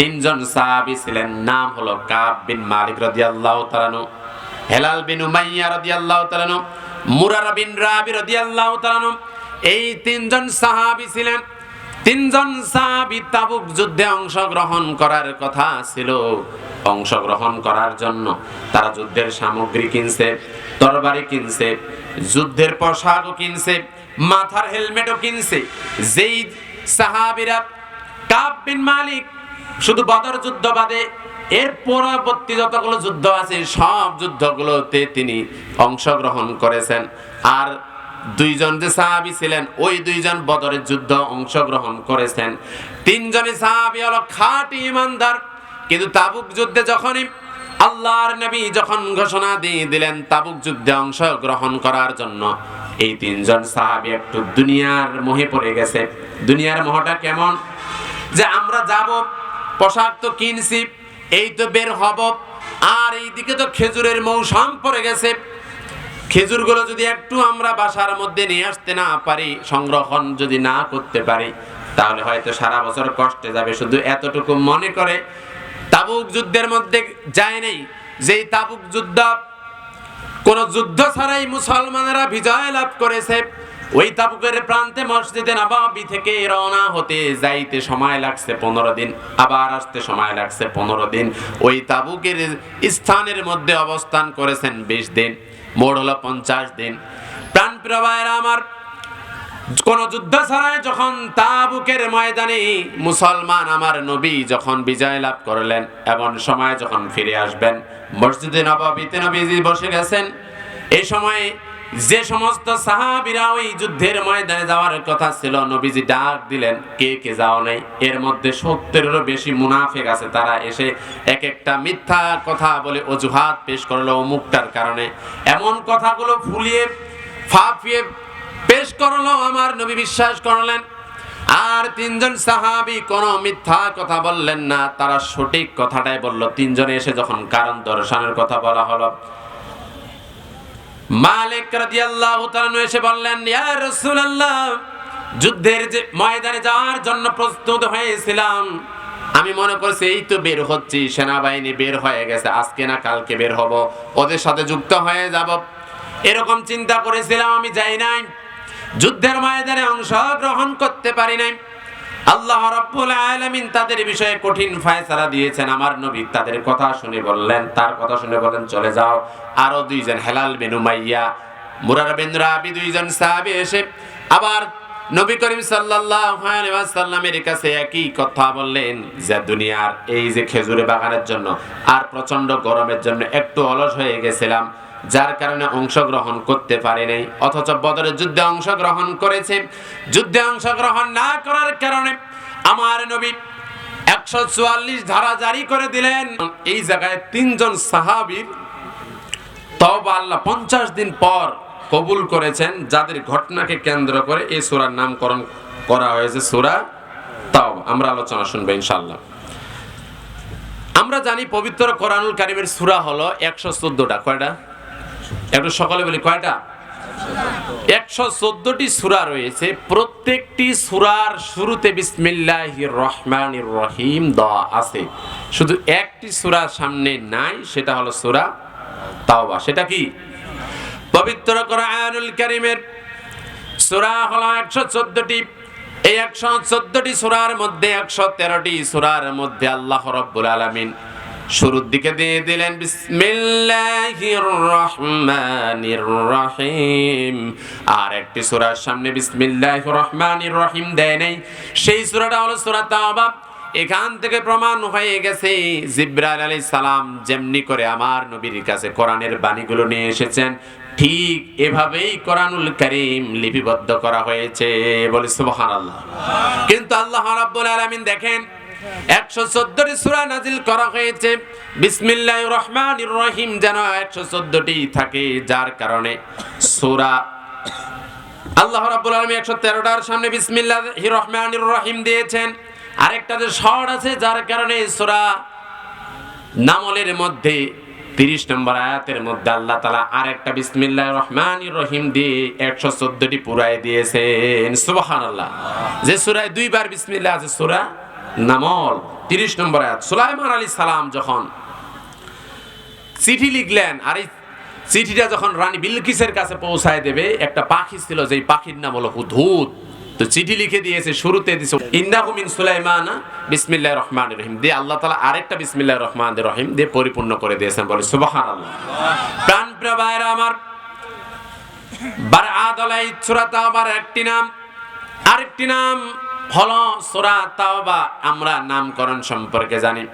তিনজন সাহাবী ছিলেন, নাম হলো কাব বিন মালিক রাদিয়াল্লাহু তাআলা হেলাল বিন উমাইয়া রাদিয়াল্লাহু তাআলা মুরারা বিন রাবি রাদিয়াল্লাহু তাআলা এই তিনজন সাহাবী ছিলেন। তিনজন সাহাবী তাবুক যুদ্ধে অংশগ্রহণ করার কথা ছিল। অংশগ্রহণ করার জন্য তারা যুদ্ধের সামগ্রী কিনছে, তরবারি কিনছে, যুদ্ধের পোশাকও কিনছে, মাথার হেলমেটও কিনছে। যেই সাহাবীরা কাব বিন মালিক শুধু বদর যুদ্ধ বাদে এর পরবর্তী যতগুলো যুদ্ধ আছে, সব যুদ্ধগুলোতে তিনি অংশগ্রহণ করেছেন। আর দুইজন যে সাহাবী ছিলেন, ওই দুইজন বদরের যুদ্ধ অংশগ্রহণ করেছেন। তিনজনই সাহাবী হলো খাঁটি ইমানদার, কিন্তু তাবুক যুদ্ধে যখনই আল্লাহর নবী যখন ঘোষণা দিয়ে দিলেন, তাবুক যুদ্ধে অংশগ্রহণ করার জন্য, এই তিনজন সাহাবী একটু দুনিয়ার মোহে পড়ে গেছে। দুনিয়ার মোহটা কেমন? যে আমরা যাব পোশাক তো কিনছি, এই তো বের হব। আর এইদিকে তো খেজুরের মৌসুম পড়ে গেছে। খেজুরগুলো যদি একটু আমরা বাসার মধ্যে নিয়ে আসতে না পারি, সংরক্ষণ যদি না করতে পারি, তাহলে হয়তো সারা বছর কষ্টে যাবে। শুধু এতটুকু মনে করে তাবুক যুদ্ধের মধ্যে যায় নেই। যেই তাবুক যুদ্ধ, কোন যুদ্ধ ছাড়াই মুসলমানেরা বিজয় লাভ করেছে। ওই তাবুকের প্রান্তে মসজিদে নবাবি থেকে রওনা হতে যাইতে সময় লাগছে পনেরো দিন, আবার আসতে সময় লাগছে পনেরো দিন। ওই তাবুকের স্থানের মধ্যে অবস্থান করেছেন বিশ দিন, মোট হলো পঞ্চাশ দিন। প্রাণ প্রবাহের আমার, কোন যুদ্ধ ছাড়াই যখন তাবুকের ময়দানে মুসলমান আমার নবী যখন বিজয় লাভ করলেন, এমন সময় যখন ফিরে আসবেন, মসজিদে নবাবিতে নবীজি বসে গেছেন। এই সময় যে সমস্ত সাহাবিরা ওই যুদ্ধের ময়দানে যাওয়ার কথা ছিল, নবীজি ডাক দিলেন, কে কে যাও নাই? এর মধ্যে সত্তরেরও বেশি মুনাফেক আছে। তারা এসে এক একটা মিথ্যা কথা বলে অজুহাত পেশ করল অমুকটার কারণে। এমন কথাগুলো ফুলিয়ে, ফাঁপিয়ে পেশ করল আমার নবী বিশ্বাস করলেন। আর তিনজন সাহাবি কোন মিথ্যা কথা বললেন না। তারা সঠিক কথাটাই বলল। তিনজনে এসে যখন কারণ দর্শনের কথা বলা হলো মালিক রাদিয়াল্লাহু তাআলা এসে বললেন, ইয়া রাসূলুল্লাহ, যুদ্ধের যে ময়দানে যাওয়ার জন্য প্রস্তুত হয়েছিলাম। আমি মনে করছি এই তো বের হচ্ছি, সেনাবাহিনী বের হয়ে গেছে, আজকে না কালকে বের হব, ওদের সাথে যুক্ত হয়ে যাব। এরকম চিন্তা করেছিলাম, আমি যাই নাই। যুদ্ধের ময়দানে অংশগ্রহণ করতে পারি নাই। আল্লাহ রাব্বুল আলামিন তাদের বিষয়ে কঠিন ফয়সালা দিয়েছেন। আমার নবী তাদের কথা শুনে বললেন, তার কথা শুনে বলেন চলে যাও। আরও দুইজন হেলাল বিন উমাইয়া, মুরার বিন রাবি দুইজন সাহাবী এসে আবার নবী করিম সাল্লাল্লাহু আলাইহি ওয়াসাল্লামের কাছে একই কথা বললেন যে, দুনিয়ার এই যে খেজুরে বাগানের জন্য আর প্রচণ্ড গরমের জন্য একটু অলস হয়ে গেছিলাম। যার কারণে অংশগ্রহণ করতে পারে নাই। অথচ বদরের যুদ্ধে অংশগ্রহণ করেছে। যুদ্ধে অংশগ্রহণ না করার কারণে আমার নবী একশো চুয়াল্লিশ ধারা জারি করে দিলেন। এই জায়গায় তিনজন সাহাবীর তবা আল্লাহ পঞ্চাশ দিন পর কবুল করেছেন, যাদের ঘটনাকে কেন্দ্র করে এই সুরার নামকরণ করা হয়েছে, সুরা তাও আমরা আলোচনা শুনব ইনশাল্লাহ আমরা জানি পবিত্র কোরআনুল কারিমের সুরা হলো একশো চোদ্দটা। কয়টা? একটু সকালে বলি, কয়টা? একশো চোদ্দটি সুরা রয়েছে। প্রত্যেকটি সুরার শুরুতে বিসমিল্লাহ রহমান রহিম দেওয়া আছে। শুধু একটি সুরা সামনে নাই, সেটা হলো সুরা তাওবা। সেটা কি? পবিত্র কোরআনুল কারিমের সুরা হলো একশো চোদ্দটি। এই একশো চোদ্দটি সুরার মধ্যে একশো তেরোটি সুরার মধ্যে আল্লাহ রব্বুল আলমিন শুরুর দিকে দিয়ে দিলেন, বিসমিল্লাহির রহমানির রহিম। আর একটি সূরার সামনে, বিসমিল্লাহির রহমানির রহিম। দেয় নেই। সেই সূরাটা হলো সূরা তাওবা। এখান থেকে প্রমাণ হয়ে গেছে, জিব্রাইল আলাইহিস সালাম যেমনি করে আমার নবীর কাছে কোরআনের বাণীগুলো নিয়ে এসেছেন, ঠিক এভাবেই কোরআনুল করিম লিপিবদ্ধ করা হয়েছে। বলে, সুবহানাল্লাহ। কিন্তু আল্লাহ রাব্বুল আলামিন দেখেন একশো চোদ্দটি সুরা নাজিল করা হয়েছে। বিসমিল্লাহ রহমান রহিম যেন একশো চোদ্দটি থাকে, যার কারণে সুরা আল্লাহ রাব্বুল আলামিন একশো তেরোটার সামনে বিসমিল্লাহ রহমান রহিম দিয়েছেন। আরেকটাতে শর্ট আছে, যার কারণে সুরা নামলের মধ্যে, তিরিশ নম্বর আয়াতের মধ্যে আল্লাহ তালা আরেকটা বিসমিল্লাহ রহমান রহিম দিয়ে একশো চোদ্দটি পুরাই দিয়েছেন। সুবাহান আল্লাহ যে সুরায় দুইবার বিসমিল্লাহ আছে, সুরা নামল। তিরিশ নম্বর আয়াত। সুলাইমান আলী সালাম যখন চিঠি লিখলেন, আর এই চিঠিটা যখন রানী বিলকিসের কাছে পৌঁছায় দেবে, একটা পাখি ছিল, যেই পাখির নাম হলো হুদহুদ। তো চিঠি লিখে দিয়েছে, শুরুতে দিছে ইন্দাহু মিন সুলাইমান বিসমিল্লাহির রহমানির রহিম। দিয়ে আল্লাহ তাআলা আরেকটা বিসমিল্লাহির রহমানির রহিম দিয়ে পরিপূর্ণ করে দিয়েছেন, বলে সুবহানাল্লাহ। প্রাণ প্রিয় ভাইরা আমার বার আদলাই সূরা তাওবার একটি নাম, আরেকটি নাম হলো সোরা তাওবা আমরা নামকরণ সম্পর্কে জানি।